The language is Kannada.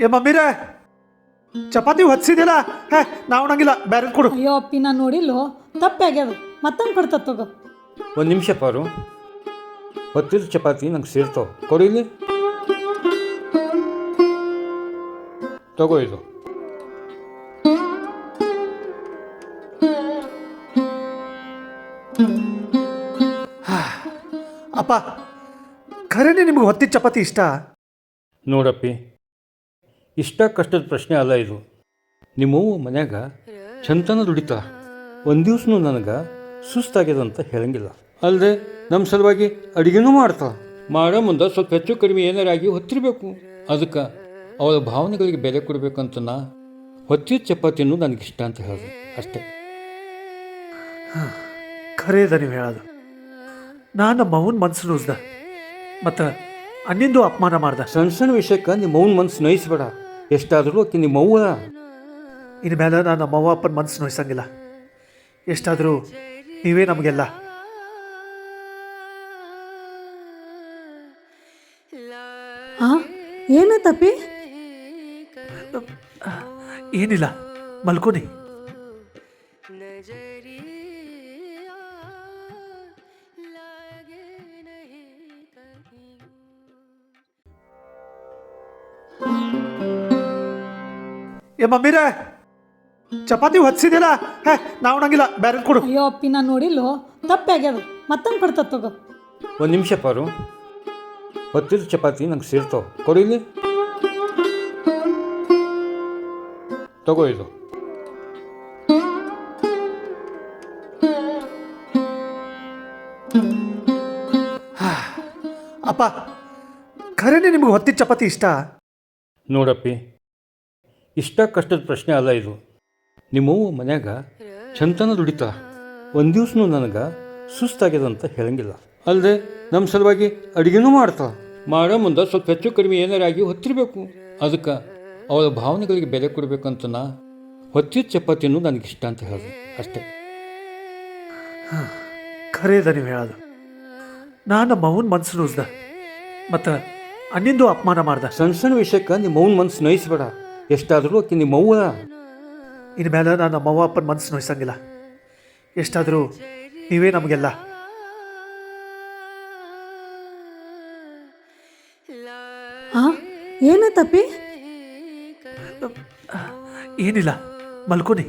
ಏ ಮಮ್ಮಿರೇ ಚಪಾತಿ ಹೊತ್ಸಿದಿಲ್ಲ ಹೇ ನಾವು ಉಣಂಗಿಲ್ಲ ಬೇರೆ ಕೊಡು. ಅಯ್ಯೋ ಅಪ್ಪಿ ನಾನು ನೋಡಿಲ್ಲೋ ತಪ್ಪಾಗ್ಯದ ಮತ್ತೊಂದು ಕೊಡ್ತದ ತಗೋ. ಒಂದು ನಿಮಿಷ ಪಾರು. ಹೊತ್ತಿದ ಚಪಾತಿ ನಂಗೆ ಸೇರ್ತಾವೆ. ಕೊಡಿಲಿ ಇಲ್ಲಿ. ತಗೋ ಇದು. ಅಪ್ಪ ಖರೇನೆ ನಿಮ್ಗೆ ಹೊತ್ತಿದ ಚಪಾತಿ ಇಷ್ಟ? ನೋಡಪ್ಪಿ, ಇಷ್ಟ ಕಷ್ಟದ ಪ್ರಶ್ನೆ ಅಲ್ಲ ಇದು. ನಿಮ್ಮವ್ವ ಮನ್ಯಾಗ ಚಂತನ ದುಡಿತಾ. ಒಂದು ದಿವ್ಸನೂ ನನಗೆ ಸುಸ್ತಾಗ್ಯದ ಅಂತ ಹೇಳಂಗಿಲ್ಲ. ಅಲ್ಲದೆ ನಮ್ಮ ಸಲುವಾಗಿ ಅಡುಗೆನೂ ಮಾಡ್ತಾ. ಮಾಡೋ ಮುಂದೆ ಸ್ವಲ್ಪ ಹೆಚ್ಚು ಕಡಿಮೆ ಏನಾರಾಗಿ ಹೊತ್ತಿರಬೇಕು. ಅದಕ್ಕೆ ಅವಳ ಭಾವನೆಗಳಿಗೆ ಬೆಲೆ ಕೊಡಬೇಕಂತ ನಾ ಹೊತ್ತಿದ ನನಗೆ ನನಗಿಷ್ಟ ಅಂತ ಹೇಳಿದೆ. ಅಷ್ಟೇ. ಖರೇದ ನೀವು ಹೇಳೋದು. ನಾನು ನಮ್ಮ ಅವನ ಮನಸ್ಸು ನುಸ್ದ ಮತ್ತು ಅಣ್ಣಿಂದು ಅಪಮಾನ ಮಾಡ್ದ. ಸಣ್ಣ ಸಣ್ಣ ವಿಷಯಕ್ಕೆ ನಿಮ್ಮ ಅವ್ನ ಮನ್ಸು ನೋಯಿಸ್ಬೇಡ ಎಷ್ಟಾದರೂ ಆಕೆ ನಿಮ್ಮ ಅವ್ವ. ಇನ್ನು ಮೇಲೆ ನಾನು ನಮ್ಮ ಅವ್ವ ಅಪ್ಪನ ಮನ್ಸು ನೋಯ್ಸಂಗಿಲ್ಲ ಎಷ್ಟಾದರೂ ನೀವೇ ನಮಗೆಲ್ಲ. ಹಾಂ ತಪ್ಪಿ ಏನಿಲ್ಲ. ಮಲ್ಕೋನಿ. ಏ ಮಮ್ಮಿರೇ ಚಪಾತಿ ಹೊತ್ಸಿದಿಲ್ಲ ಹೇ ನಾವು ಉಣಂಗಿಲ್ಲ ಬೇರೆ ಕೊಡು. ಅಯ್ಯೋ ಅಪ್ಪಿ ನಾನು ನೋಡಿಲ್ಲೋ ತಪ್ಪಾಗ್ಯದ ಮತ್ತೊಂದು ಕೊಡ್ತದ ತಗೋ. ಒಂದು ನಿಮಿಷ ಪಾರು. ಹೊತ್ತಿದ ಚಪಾತಿ ನಂಗೆ ಸೇರ್ತಾವ. ಕೊಡು ಇಲ್ಲಿ. ತಗೋ ಇದು. ಅಪ್ಪ ಖರೇನೆ ನಿಮ್ಗೆ ಹೊತ್ತಿದ ಚಪಾತಿ ಇಷ್ಟ? ನೋಡಪ್ಪಿ ಇಷ್ಟ ಕಷ್ಟದ ಪ್ರಶ್ನೆ ಅಲ್ಲ ಇದು. ನಿಮ್ಮವ್ವ ಮನ್ಯಾಗ ಚಂತನ ದುಡಿತಾ. ಒಂದು ದಿವ್ಸನೂ ನನಗೆ ಸುಸ್ತಾಗ್ಯದ ಅಂತ ಹೇಳಂಗಿಲ್ಲ. ಅಲ್ಲದೆ ನಮ್ಮ ಸಲುವಾಗಿ ಅಡುಗೆನೂ ಮಾಡ್ತಾಳೆ ಮಾಡೋ ಮುಂದೆ ಸ್ವಲ್ಪ ಹೆಚ್ಚು ಕಡಿಮೆ ಏನಾರಾಗಿ ಹೊತ್ತಿರಬೇಕು. ಅದಕ್ಕೆ ಅವಳ ಭಾವನೆಗಳಿಗೆ ಬೆಲೆ ಕೊಡಬೇಕಂತ ನಾ ಹೊತ್ತಿದ ಚಪಾತಿನೂ ನನಗಿಷ್ಟ ಅಂತ ಹೇಳಿದೆ. ಅಷ್ಟೇ. ಖರೇದ ನೀವು ಹೇಳೋದು. ನಾನು ನಮ್ಮ ಅವನ ಮನ್ಸು ನುಸ್ದ ಮತ್ತು ಅನ್ನಿಂದು ಅಪಮಾನ ಮಾಡ್ದ. ಸಣ್ಣ ಸಣ್ಣ ವಿಷಯಕ್ಕೆ ನಿಮ್ಮ ಅವನ ಮನ್ಸು ನೋಯಿಸ್ಬೇಡ ಎಷ್ಟಾದರೂ ಆಕೆ ನಿಮ್ಮ ಅವ್ವ. ಇನ್ನು ಮೇಲೆ ನಾನು ನಮ್ಮ ಅವ್ವ ಅಪ್ಪನ ಮನಸ್ಸು ನೋಯಿಸಂಗಿಲ್ಲ. ಎಷ್ಟಾದರೂ ನೀವೇ ನಮಗೆಲ್ಲ. ಹಾಂ ತಪ್ಪಿ? ಏನಿಲ್ಲ ಮಲ್ಕೋನಿ